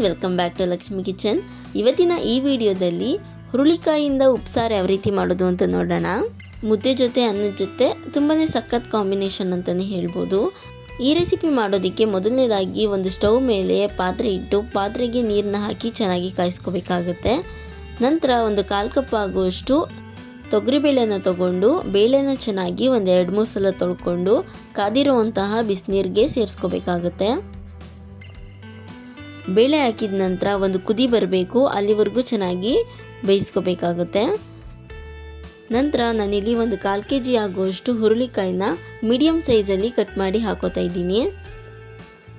Everyone welcome back to Lakshmi kitchen. ಇವತ್ತಿನ ಈ ವಿಡಿಯೋದಲ್ಲಿ ಹುರುಳಿಕಾಯಿಯಿಂದ ಉಪ್ಸಾರು ಯಾವ ರೀತಿ ಮಾಡೋದು ಅಂತ ನೋಡೋಣ. ಮುದ್ದೆ ಜೊತೆ ಅನ್ನದ ಜೊತೆ ತುಂಬಾ ಸಖತ್ ಕಾಂಬಿನೇಷನ್ ಅಂತಲೇ ಹೇಳ್ಬೋದು. ಈ ರೆಸಿಪಿ ಮಾಡೋದಕ್ಕೆ ಮೊದಲನೇದಾಗಿ ಒಂದು ಸ್ಟವ್ ಮೇಲೆ ಪಾತ್ರೆ ಇಟ್ಟು ಪಾತ್ರೆಗೆ ನೀರನ್ನ ಹಾಕಿ ಚೆನ್ನಾಗಿ ಕಾಯಿಸ್ಕೋಬೇಕಾಗುತ್ತೆ. ನಂತರ ಒಂದು ಕಾಲು ಕಪ್ ಆಗುವಷ್ಟು ತೊಗರಿಬೇಳೆನ ತಗೊಂಡು ಬೇಳೆನ ಚೆನ್ನಾಗಿ ಒಂದು ಎರಡು ಮೂರು ಸಲ ತೊಳ್ಕೊಂಡು ಕಾದಿರುವಂತಹ ಬಿಸಿನೀರಿಗೆ ಸೇರಿಸ್ಕೋಬೇಕಾಗುತ್ತೆ. ಬೇಳೆ ಹಾಕಿದ ನಂತರ ಒಂದು ಕುದಿ ಬರಬೇಕು, ಅಲ್ಲಿವರೆಗೂ ಚೆನ್ನಾಗಿ ಬೇಯಿಸ್ಕೋಬೇಕಾಗುತ್ತೆ. ನಂತರ ನಾನಿಲ್ಲಿ ಒಂದು ಕಾಲು ಕೆ ಜಿ ಆಗುವಷ್ಟು ಹುರುಳಿಕಾಯಿನ ಮೀಡಿಯಮ್ ಸೈಜಲ್ಲಿ ಕಟ್ ಮಾಡಿ ಹಾಕೋತಾ ಇದ್ದೀನಿ.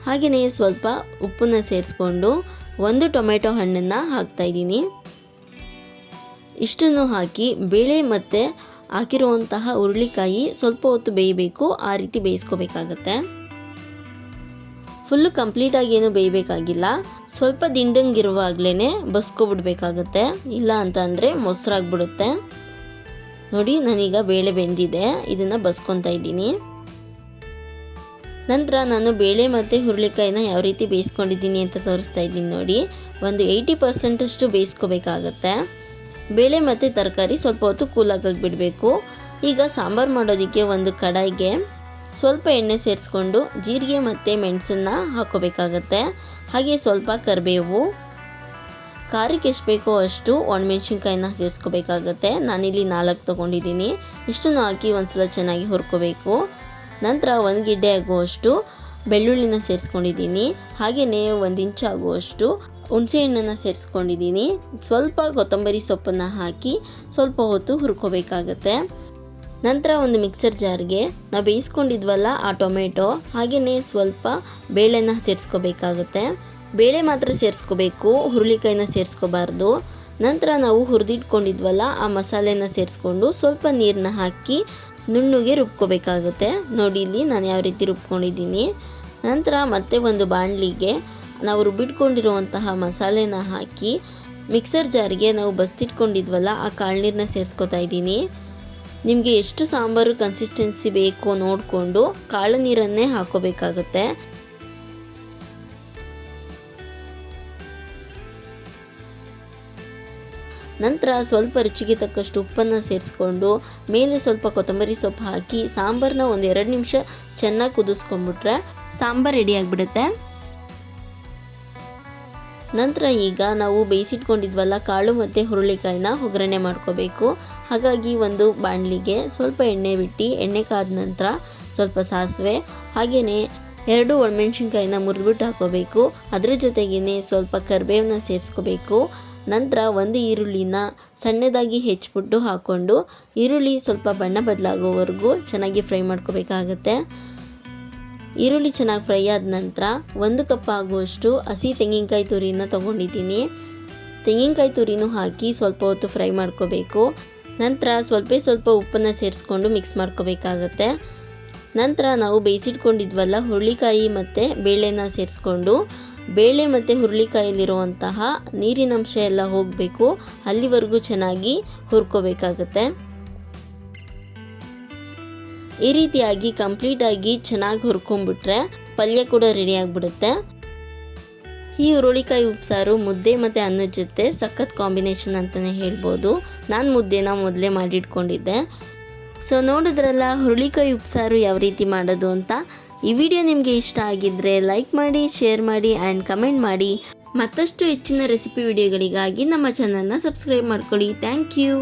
ಹಾಗೆಯೇ ಸ್ವಲ್ಪ ಉಪ್ಪನ್ನ ಸೇರಿಸ್ಕೊಂಡು ಒಂದು ಟೊಮೆಟೊ ಹಣ್ಣನ್ನು ಹಾಕ್ತಾ ಇದ್ದೀನಿ. ಇಷ್ಟನ್ನು ಹಾಕಿ ಬೇಳೆ ಮತ್ತು ಹಾಕಿರುವಂತಹ ಹುರುಳಿಕಾಯಿ ಸ್ವಲ್ಪ ಹೊತ್ತು ಬೇಯಬೇಕು, ಆ ರೀತಿ ಬೇಯಿಸ್ಕೋಬೇಕಾಗತ್ತೆ. ಫುಲ್ಲು ಕಂಪ್ಲೀಟಾಗಿ ಏನು ಬೇಯಬೇಕಾಗಿಲ್ಲ. ಸ್ವಲ್ಪ ದಿಂಡಂಗಿರುವಾಗಲೇ ಬಸ್ಕೊಬಿಡ್ಬೇಕಾಗತ್ತೆ. ಇಲ್ಲ ಅಂತ ಅಂದರೆ ಮೊಸರಾಗ್ಬಿಡುತ್ತೆ. ನೋಡಿ, ನಾನೀಗ ಬೇಳೆ ಬೆಂದಿದೆ. ಇದನ್ನು ಬಸ್ಕೊತಾ ಇದ್ದೀನಿ. ನಂತರ ನಾನು ಬೇಳೆ ಮತ್ತು ಹುರುಳಿಕಾಯಿನ ಯಾವ ರೀತಿ ಬೇಯಿಸ್ಕೊಂಡಿದ್ದೀನಿ ಅಂತ ತೋರಿಸ್ತಾ ಇದ್ದೀನಿ ನೋಡಿ. ಒಂದು ಏಯ್ಟಿ ಪರ್ಸೆಂಟಷ್ಟು ಬೇಯಿಸ್ಕೋಬೇಕಾಗತ್ತೆ. ಬೇಳೆ ಮತ್ತು ತರಕಾರಿ ಸ್ವಲ್ಪ ಹೊತ್ತು ಕೂಲಾಗಾಗಿ ಬಿಡಬೇಕು ಈಗ ಸಾಂಬಾರು ಮಾಡೋದಕ್ಕೆ ಒಂದು ಕಡಾಯಿಗೆ ಸ್ವಲ್ಪ ಎಣ್ಣೆ ಸೇರಿಸ್ಕೊಂಡು ಜೀರಿಗೆ ಮತ್ತು ಮೆಣಸನ್ನು ಹಾಕೋಬೇಕಾಗತ್ತೆ. ಹಾಗೆ ಸ್ವಲ್ಪ ಕರಿಬೇವು. ಖಾರಕ್ಕೆ ಎಷ್ಟು ಬೇಕೋ ಅಷ್ಟು ಒಣಮೆಣ್ಸಿನ್ಕಾಯಿನ ಸೇರಿಸ್ಕೋಬೇಕಾಗತ್ತೆ. ನಾನಿಲ್ಲಿ ನಾಲ್ಕು ತೊಗೊಂಡಿದ್ದೀನಿ. ಇಷ್ಟನ್ನು ಹಾಕಿ ಒಂದ್ಸಲ ಚೆನ್ನಾಗಿ ಹುರ್ಕೋಬೇಕು. ನಂತರ ಒಂದು ಗಿಡ್ಡೆ ಆಗುವಷ್ಟು ಬೆಳ್ಳುಳ್ಳಿನ ಸೇರಿಸ್ಕೊಂಡಿದ್ದೀನಿ. ಹಾಗೆಯೇ ಒಂದು ಇಂಚು ಆಗುವಷ್ಟು ಹುಣಸೆಹಣ್ಣನ್ನು ಸೇರಿಸ್ಕೊಂಡಿದ್ದೀನಿ. ಸ್ವಲ್ಪ ಕೊತ್ತಂಬರಿ ಸೊಪ್ಪನ್ನು ಹಾಕಿ ಸ್ವಲ್ಪ ಹೊತ್ತು ಹುರ್ಕೋಬೇಕಾಗತ್ತೆ. ನಂತರ ಒಂದು ಮಿಕ್ಸರ್ ಜಾರ್ಗೆ ನಾವು ಬೇಯಿಸ್ಕೊಂಡಿದ್ವಲ್ಲ ಆ ಟೊಮೆಟೊ, ಹಾಗೆಯೇ ಸ್ವಲ್ಪ ಬೇಳೆನ ಸೇರಿಸ್ಕೋಬೇಕಾಗುತ್ತೆ. ಬೇಳೆ ಮಾತ್ರ ಸೇರಿಸ್ಕೋಬೇಕು, ಹುರುಳಿಕಾಯಿನ ಸೇರಿಸ್ಕೋಬಾರ್ದು. ನಂತರ ನಾವು ಹುರಿದಿಟ್ಕೊಂಡಿದ್ವಲ್ಲ ಆ ಮಸಾಲೆನ ಸೇರಿಸ್ಕೊಂಡು ಸ್ವಲ್ಪ ನೀರನ್ನ ಹಾಕಿ ನುಣ್ಣಗೆ ರುಬ್ಕೋಬೇಕಾಗುತ್ತೆ. ನೋಡಿ ಇಲ್ಲಿ ನಾನು ಯಾವ ರೀತಿ ರುಬ್ಕೊಂಡಿದ್ದೀನಿ. ನಂತರ ಮತ್ತೆ ಒಂದು ಬಾಣಲಿಗೆ ನಾವು ರುಬ್ಬಿಟ್ಕೊಂಡಿರುವಂತಹ ಮಸಾಲೆನ ಹಾಕಿ ಮಿಕ್ಸರ್ ಜಾರ್ಗೆ ನಾವು ಬಸ್ತಿಟ್ಕೊಂಡಿದ್ವಲ್ಲ ಆ ಕಾಳು ನೀರನ್ನ ಸೇರಿಸ್ಕೊತಾ ಇದ್ದೀನಿ. ನಿಮಗೆ ಎಷ್ಟು ಸಾಂಬಾರು ಕನ್ಸಿಸ್ಟೆನ್ಸಿ ಬೇಕೋ ನೋಡಿಕೊಂಡು ಕಾಳು ನೀರನ್ನೇ ಹಾಕೋಬೇಕಾಗುತ್ತೆ. ನಂತರ ಸ್ವಲ್ಪ ರುಚಿಗೆ ತಕ್ಕಷ್ಟು ಉಪ್ಪನ್ನು ಸೇರಿಸ್ಕೊಂಡು ಮೇಲೆ ಸ್ವಲ್ಪ ಕೊತ್ತಂಬರಿ ಸೊಪ್ಪು ಹಾಕಿ ಸಾಂಬಾರನ್ನ ಒಂದು ಎರಡು ನಿಮಿಷ ಚೆನ್ನಾಗಿ ಕುದಿಸ್ಕೊಂಡ್ಬಿಟ್ರೆ ಸಾಂಬಾರು ರೆಡಿ ಆಗಿಬಿಡುತ್ತೆ. ನಂತರ ಈಗ ನಾವು ಬೇಯಿಸಿಟ್ಕೊಂಡಿದ್ವಲ್ಲ ಕಾಳು ಮತ್ತು ಹುರುಳಿಕಾಯಿನ ಒಗ್ಗರಣೆ ಮಾಡ್ಕೋಬೇಕು. ಹಾಗಾಗಿ ಒಂದು ಬಾಣಲಿಗೆ ಸ್ವಲ್ಪ ಎಣ್ಣೆ ಬಿಟ್ಟು, ಎಣ್ಣೆ ಕಾದ ನಂತರ ಸ್ವಲ್ಪ ಸಾಸಿವೆ ಹಾಗೆಯೇ ಎರಡು ಒಣಮೆಣ್ಸಿನ್ಕಾಯಿನ ಮುರಿದ್ಬಿಟ್ಟು ಹಾಕೋಬೇಕು. ಅದರ ಜೊತೆಗೇ ಸ್ವಲ್ಪ ಕರಿಬೇವನ್ನ ಸೇರಿಸ್ಕೋಬೇಕು. ನಂತರ ಒಂದು ಈರುಳ್ಳಿನ ಸಣ್ಣದಾಗಿ ಹೆಚ್ಚಿಬಿಟ್ಟು ಹಾಕ್ಕೊಂಡು ಈರುಳ್ಳಿ ಸ್ವಲ್ಪ ಬಣ್ಣ ಬದಲಾಗೋವರೆಗೂ ಚೆನ್ನಾಗಿ ಫ್ರೈ ಮಾಡ್ಕೋಬೇಕಾಗತ್ತೆ. ಈರುಳ್ಳಿ ಚೆನ್ನಾಗಿ ಫ್ರೈ ಆದ ನಂತರ ಒಂದು ಕಪ್ ಆಗುವಷ್ಟು ಹಸಿ ತೆಂಗಿನಕಾಯಿ ತುರಿನ ತೊಗೊಂಡಿದ್ದೀನಿ. ತೆಂಗಿನಕಾಯಿ ತುರಿನೂ ಹಾಕಿ ಸ್ವಲ್ಪ ಹೊತ್ತು ಫ್ರೈ ಮಾಡ್ಕೋಬೇಕು. ನಂತರ ಸ್ವಲ್ಪ ಸ್ವಲ್ಪ ಉಪ್ಪನ್ನು ಸೇರಿಸ್ಕೊಂಡು ಮಿಕ್ಸ್ ಮಾಡ್ಕೋಬೇಕಾಗತ್ತೆ. ನಂತರ ನಾವು ಬೇಯಿಸಿಟ್ಕೊಂಡಿದ್ವಲ್ಲ ಹುರುಳಿಕಾಯಿ ಮತ್ತು ಬೇಳೆನ ಸೇರಿಸ್ಕೊಂಡು, ಬೇಳೆ ಮತ್ತು ಹುರುಳಿಕಾಯಲ್ಲಿರುವಂತಹ ನೀರಿನಂಶ ಎಲ್ಲ ಹೋಗಬೇಕು. ಅಲ್ಲಿವರೆಗೂ ಚೆನ್ನಾಗಿ ಹುರ್ಕೋಬೇಕಾಗತ್ತೆ. ಈ ರೀತಿಯಾಗಿ ಕಂಪ್ಲೀಟಾಗಿ ಚೆನ್ನಾಗಿ ಹುರ್ಕೊಂಡ್ಬಿಟ್ರೆ ಪಲ್ಯ ಕೂಡ ರೆಡಿ ಆಗಿಬಿಡುತ್ತೆ. ಈ ಹುರುಳಿಕಾಯಿ ಉಪ್ಸಾರು, ಮುದ್ದೆ ಮತ್ತು ಅನ್ನದ ಜೊತೆ ಸಖತ್ ಕಾಂಬಿನೇಷನ್ ಅಂತಲೇ ಹೇಳ್ಬೋದು. ನಾನು ಮುದ್ದೆನ ಮೊದಲೇ ಮಾಡಿಟ್ಕೊಂಡಿದ್ದೆ. ಸೊ ನೋಡಿದ್ರಲ್ಲ ಹುರುಳಿಕಾಯಿ ಉಪ್ಸಾರು ಯಾವ ರೀತಿ ಮಾಡೋದು ಅಂತ? ಈ ವಿಡಿಯೋ ನಿಮಗೆ ಇಷ್ಟ ಆಗಿದ್ದರೆ ಲೈಕ್ ಮಾಡಿ ಶೇರ್ ಮಾಡಿ ಆ್ಯಂಡ್ ಕಮೆಂಟ್ ಮಾಡಿ. ಮತ್ತಷ್ಟು ಹೆಚ್ಚಿನ ರೆಸಿಪಿ ವಿಡಿಯೋಗಳಿಗಾಗಿ ನಮ್ಮ ಚಾನಲ್ನ ಸಬ್ಸ್ಕ್ರೈಬ್ ಮಾಡ್ಕೊಳ್ಳಿ. Thank you